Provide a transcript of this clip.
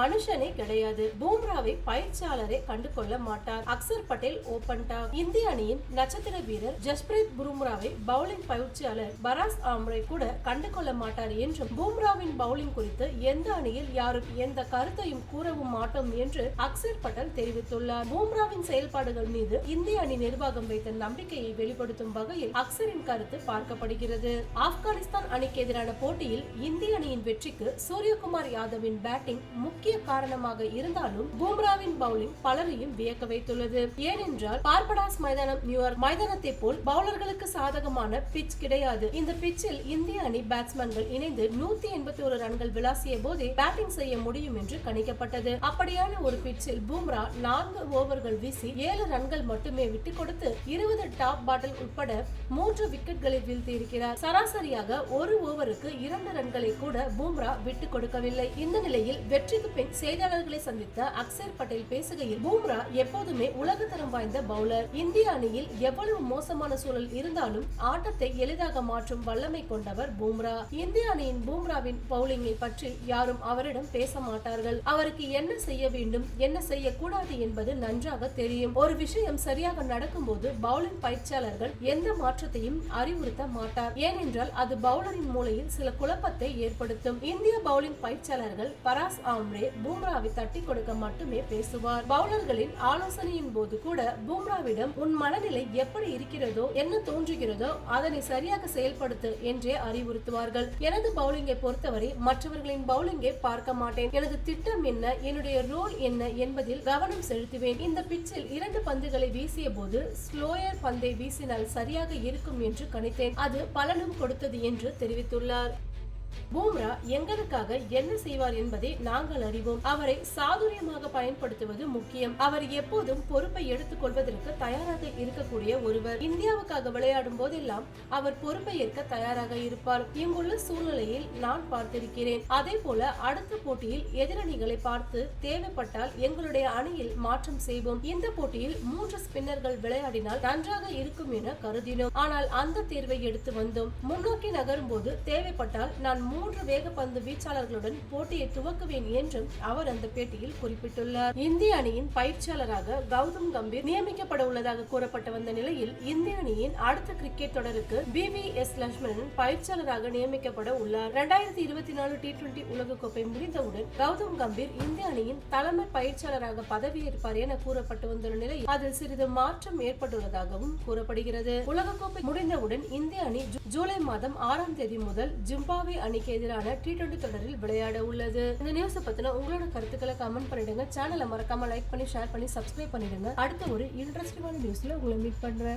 மனுஷனே கிடையாது. பூம்ராவை பயிற்சியாளரே கண்டு கொள்ள மாட்டார். Axar Patel open talk. இந்திய அணியின் நட்சத்திர வீரர் ஜஸ்பிரீத் பும்ராவை பவுலிங் பயிற்சியாளர் பராஸ் ஆம்ரே கூட கண்டு கொள்ள மாட்டார் என்றும் பூம்ராவின் பவுலிங் குறித்து எந்த அணியில் யாரும் எந்த கருத்தையும் கூறவும் மாட்டோம் என்று அக்சர் பட்டேல் தெரிவித்துள்ளார். பூம்ராவின் செயல்பாடுகள் மீது இந்திய அணி நிர்வாகம் வைத்த நம்பிக்கையை வெளிப்படுத்தும் வகையில் அக்சரின் கருத்து பார்க்கப்படுகிறது. ஆப்கானிஸ்தான் அணிக்கு எதிரான போட்டியில் இந்திய அணியின் வெற்றிக்கு சூரியகுமார் யாதவின் பேட்டிங் முக்கிய காரணமாக இருந்தாலும் பூம்ராவின் பவுலிங் பலரையும் வியக்க வைத்துள்ளது. ஏனென்றால் பார்படாஸ் மைதானம் நியூயார்க் மைதானத்தை போல் பவுலர்களுக்கு சாதகமான பிட்ச் கிடையாது. இந்த பிச்சில் இந்திய அணி பேட்ஸ்மேன்கள் இணைந்து நூத்தி எண்பத்தி ஒரு ரன்கள் விளாசிய போதே பேட்டிங் செய்ய முடியும் என்று கணிக்கப்பட்டது. அப்படியான ஒரு பிட்சில் பூம்ரா நான்கு ஓவர்கள் வீசி ஏழு ரன்கள் மட்டுமே விட்டுக் கொடுத்து இருபது டாப் பாட்டில் உட்பட மூன்று விக்கெட்களை வீழ்த்தியிருக்கிறார். சராசரியாக ஒரு ஓவருக்கு இரண்டு ரன்களை கூட பூம்ரா விட்டுக் கொடுக்கவில்லை. இந்த நிலையில் வெற்றிக்கு பின் செய்தியாளர்களை சந்தித்த அக்சர் பட்டேல் பேசுகையில் பூம்ரா எப்போதுமே உலகத்தரம் வாய்ந்த பவுலர். இந்திய அணியில் எவ்வளவு மோசமான சூழல் இருந்தாலும் ஆட்டத்தை எளிதாக மாற்றும் வல்லமை கொண்டவர் பூம்ரா. இந்திய அணியின் பூம்ராவின் பவுலிங்கை பற்றி யாரும் அவரிடம் பேச மாட்டார்கள். அவருக்கு என்ன செய்ய வேண்டும் என்ன செய்யக்கூடாது என்பது நன்றாக தெரியும். ஒரு விஷயம் சரியாக நடக்கும்போது பவுலிங் பயிற்சியாளர்கள் எந்த மாற்றத்தையும் அறிவுறுத்த மாட்டார். ஏனென்றால் அது பவுலரின் மூளையில் சில குழப்பத்தை ஏற்படுத்தும். இந்திய பவுலிங் பயிற்சியாளர்கள் பராஸ் ஆம்ரே பூம்ராவை தட்டி கொடுக்க மட்டுமே பேசுவார். பவுலர்களின் ஆலோசனையின் போது கூட பூம்ராவிடம் உன் மனநிலை எப்படி இருக்கிறதோ என்ன தோன்றுகிறதோ அதனை சரியாக செயல்படுத்து என்றே அறிவுறுத்துவார்கள். எனது பவுலிங்கை பொறுத்தவரை மற்றவர்களின் பவுலிங்கை பார்க்க மாட்டேன். எனது திட்டம் என்ன என்னுடைய ரோல் என்ன என்பதில் கவனம் செலுத்துவேன். இந்த பிச்சில் இரண்டு பந்துகளை வீசிய போது ஸ்லோயர் பந்தை வீசினால் சரியாக இருக்கும் என்று கணித்தேன். அது பலனும் கொடுத்தது என்று தெரிவித்துள்ளார். பூம்ரா எங்களுக்காக என்ன செய்வார் என்பதை நாங்கள் அறிவோம். அவரை சாதுரியமாக பயன்படுத்துவது முக்கியம். அவர் எப்போதும் பொறுப்பை எடுத்துக் கொள்வதற்கு தயாராக இருக்கக்கூடிய ஒருவர். இந்தியாவுக்காக விளையாடும் போதெல்லாம் அவர் பொறுப்பை ஏற்க தயாராக இருப்பார். இங்குள்ள சூழ்நிலையில் நான் பார்த்திருக்கிறேன். அதே போல அடுத்த போட்டியில் எதிரணிகளை பார்த்து தேவைப்பட்டால் எங்களுடைய அணியில் மாற்றம் செய்வோம். இந்த போட்டியில் மூன்று ஸ்பின்னர்கள் விளையாடினால் நன்றாக இருக்கும் என கருதினோம். ஆனால் அந்த தேர்வை எடுத்து வந்தோம். முன்னோக்கி நகரும் போது தேவைப்பட்டால் நான் மூன்று வேகப்பந்து வீச்சாளர்களுடன் போட்டியை துவக்குவேன் என்றும் அவர் அந்த பேட்டியில் குறிப்பிட்டுள்ளார். இந்திய அணியின் பயிற்சியாளராக கௌதம் கம்பீர் நியமிக்கப்பட உள்ளதாக கூறப்பட்டு வந்த நிலையில் இந்திய அணியின் அடுத்த கிரிக்கெட் தொடருக்கு பி வி எஸ் லட்சுமணன் பயிற்சியாளராக நியமிக்கப்பட உள்ளார். இரண்டாயிரத்தி இருபத்தி நாலு டி டுவெண்டி உலகக்கோப்பை முடிந்தவுடன் கௌதம் கம்பீர் இந்திய அணியின் தலைமை பயிற்சியாளராக பதவியேற்பார் என கூறப்பட்டு வந்துள்ள நிலையில் அதில் சிறிது மாற்றம் ஏற்பட்டுள்ளதாகவும் கூறப்படுகிறது. உலகக்கோப்பை முடிந்தவுடன் இந்திய அணி ஜூலை மாதம் ஆறாம் தேதி முதல் ஜிம்பாவே அணிக்கு எதிரான டி டுவெண்டி தொடரில் விளையாட உள்ளது. இந்த நியூஸை பத்தின உங்களோட கருத்துக்களை கமெண்ட் பண்ணிடுங்க. சேனலை மறக்காம லைக் பண்ணி ஷேர் பண்ணி சப்ஸ்கிரைப் பண்ணிடுங்க. அடுத்த ஒரு இன்ட்ரெஸ்டிங்கான நியூஸ்ல உங்களை மீட் பண்றேன்.